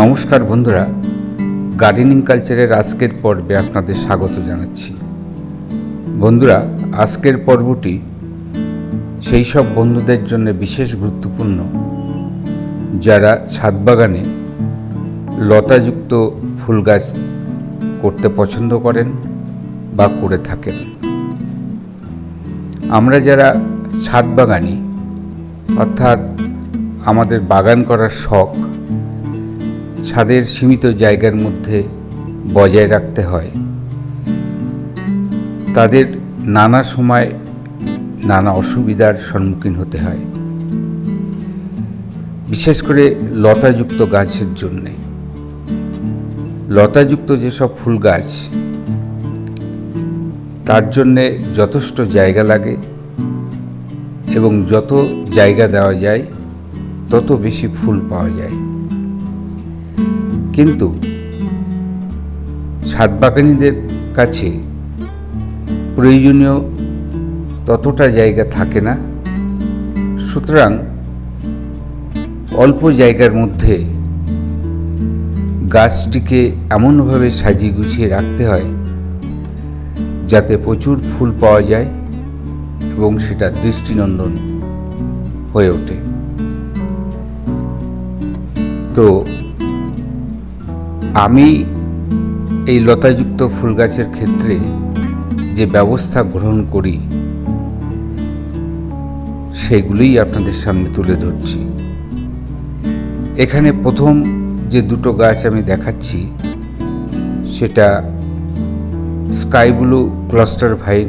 নমস্কার বন্ধুরা গার্ডেনিং কালচারের আজকের পর্বে আপনাদের স্বাগত জানাচ্ছি। বন্ধুরা, আজকের পর্বটি সেই সব বন্ধুদের জন্য বিশেষ গুরুত্বপূর্ণ যারা ছাদ বাগানে লতাযুক্ত ফুল গাছ করতে পছন্দ করেন বা করে থাকেন। আমরা যারা ছাদ বাগানি, অর্থাৎ আমাদের বাগান করার শখ ছাদের সীমিত জায়গার মধ্যে বজায় রাখতে হয়। তাদের নানা সময় নানা অসুবিধার সম্মুখীন হতে হয়। বিশেষ করে লতাযুক্ত গাছের জন্যে। লতাযুক্ত যেসব ফুল গাছ, তার জন্যে যথেষ্ট জায়গা লাগে এবং যত জায়গা দেওয়া যায়, তত বেশি ফুল পাওয়া যায়। কিন্তু ছাদ বাগানীদের কাছে প্রয়োজনীয় ততটা জায়গা থাকে না। সুতরাং অল্প জায়গার মধ্যে গাছটিকে এমনভাবে সাজিয়ে গুছিয়ে রাখতে হয় যাতে প্রচুর ফুল পাওয়া যায় এবং সেটা দৃষ্টিনন্দন হয়ে ওঠে। তো আমি এই লতাযুক্ত ফুল গাছের ক্ষেত্রে যে ব্যবস্থা গ্রহণ করি, সেগুলোই আপনাদের সামনে তুলে ধরছি। এখানে প্রথম যে দুটো গাছ আমি দেখাচ্ছি, সেটা স্কাই ব্লু ক্লাস্টার ভাইন।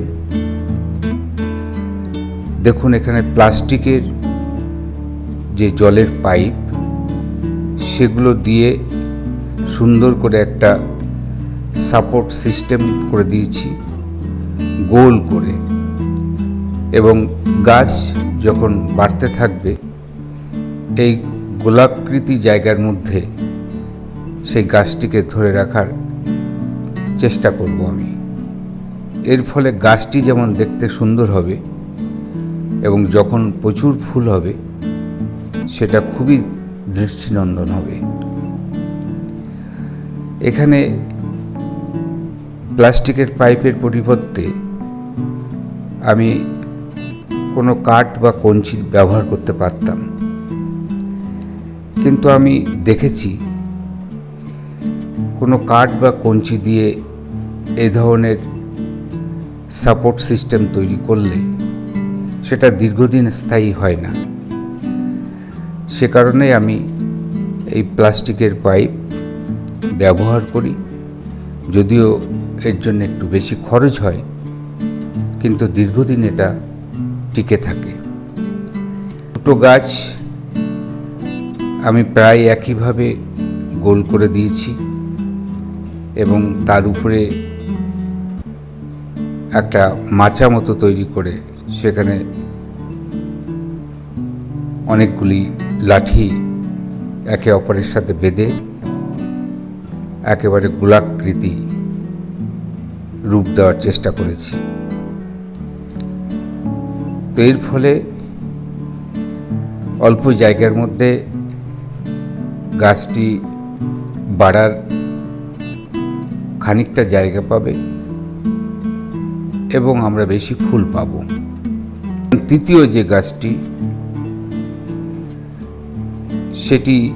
দেখুন এখানে প্লাস্টিকের যে জলের পাইপ, সেগুলো দিয়ে সুন্দর করে একটা সাপোর্ট সিস্টেম করে দিয়েছি গোল করে। এবং গাছ যখন বাড়তে থাকবে, এই গোলাকৃতি জায়গার মধ্যে সেই গাছটিকে ধরে রাখার চেষ্টা করব আমি। এর ফলে গাছটি যেমন দেখতে সুন্দর হবে এবং যখন প্রচুর ফুল হবে, সেটা খুবই দৃষ্টিনন্দন হবে। এখানে প্লাস্টিকের পাইপের পরিবর্তে আমি কোনো কাঠ বা কঞ্চি ব্যবহার করতে পারতাম। কিন্তু আমি দেখেছি কোনো কাঠ বা কঞ্চি দিয়ে এ ধরনের সাপোর্ট সিস্টেম তৈরি করলে সেটা দীর্ঘদিন স্থায়ী হয় না। সে কারণে আমি এই প্লাস্টিকের পাইপ ব্যবহার করি। যদিও এর জন্য একটু বেশি খরচ হয়, কিন্তু দীর্ঘদিন এটা টিকে থাকে। দুটো গাছ আমি প্রায় একইভাবে গোল করে দিয়েছি এবং তার উপরে একটা মাচা মতো তৈরি করে সেখানে অনেকগুলি লাঠি একে অপরের সাথে বেঁধে একেবারে গোলাকৃতি রূপ দেওয়ার চেষ্টা করেছি। তো এর ফলে অল্প জায়গার মধ্যে গাছটি বাড়ার খানিকটা জায়গা পাবে এবং আমরা বেশি ফুল পাব। তৃতীয় যে গাছটি, সেটি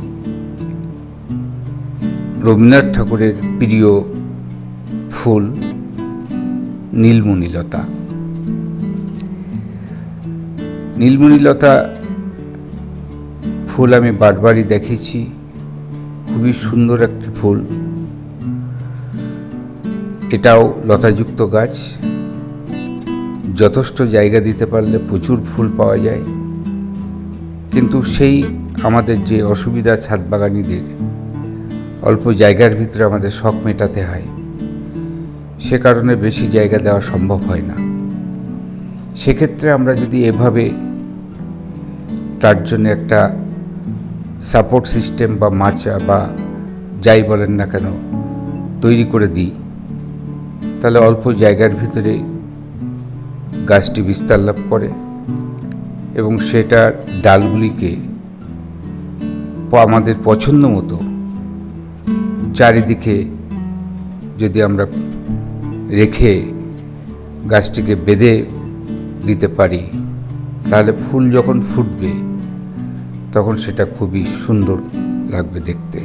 রবীন্দ্রনাথ ঠাকুরের প্রিয় ফুল নীলমণিলতা। নীলমণিলতা ফুল আমি বারবারই দেখেছি। খুবই সুন্দর একটি ফুল। এটাও লতাযুক্ত গাছ। যথেষ্ট জায়গা দিতে পারলে প্রচুর ফুল পাওয়া যায়। কিন্তু সেই আমাদের যে অসুবিধা ছাদ বাগানিদের অল্প জায়গার ভিতরে আমাদের শখ মেটাতে হয়। সে কারণে বেশি জায়গা দেওয়া সম্ভব হয় না। সেক্ষেত্রে আমরা যদি এভাবে তার জন্য একটা সাপোর্ট সিস্টেম বা মাচা বা যাই বলেন না কেন তৈরি করে দিই, তাহলে অল্প জায়গার ভিতরে গাছটি বিস্তার লাভ করে এবং সেটার ডালগুলিকে আমাদের পছন্দ মতো চারিদিকে যদি আমরা রেখে গাছটিকে বেঁধে দিতে পারি, তাহলে ফুল যখন ফুটবে, তখন সেটা খুবই সুন্দর লাগবে দেখতে।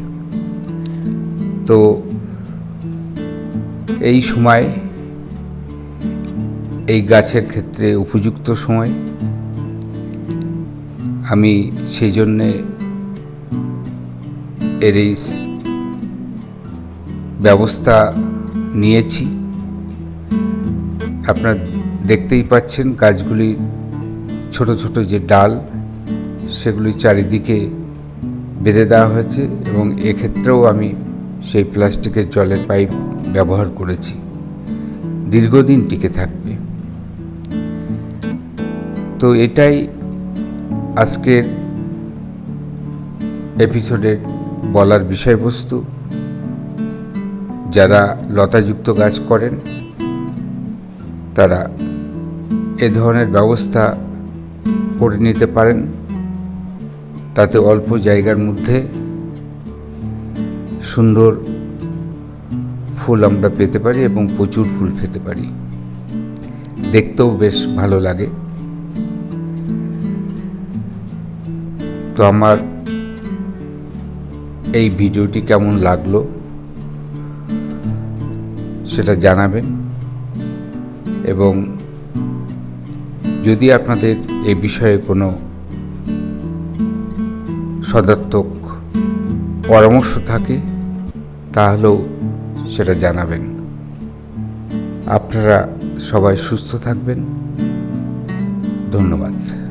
তো এই সময় এই গাছের ক্ষেত্রে উপযুক্ত সময়। আমি সেই জন্যে এর এই স- ব্যবস্থা নিয়েছি। আপনার দেখতেই পাচ্ছেন গাছগুলি ছোট ছোট যে ডাল, সেগুলি চারিদিকে বেঁধে দেওয়া হয়েছে এবং এক্ষেত্রেও আমি সেই প্লাস্টিকের জলের পাইপ ব্যবহার করেছি। দীর্ঘদিন টিকে থাকবে। তো এটাই আজকের এপিসোডের বলার বিষয়বস্তু। যারা লতাযুক্ত গাছ করেন, তারা এ ধরনের ব্যবস্থা করে নিতে পারেন। তাতে অল্প জায়গার মধ্যে সুন্দর ফুল আমরা পেতে পারি এবং প্রচুর ফুল পেতে পারি। দেখতেও বেশ ভালো লাগে। তো আমার এই ভিডিওটি কেমন লাগল? সেটা জানাবেন। এবং যদি আপনাদের এই বিষয়ে কোনো সদাত্মক পরামর্শ থাকে, তাহলেও সেটা জানাবেন। আপনারা সবাই সুস্থ থাকবেন। ধন্যবাদ।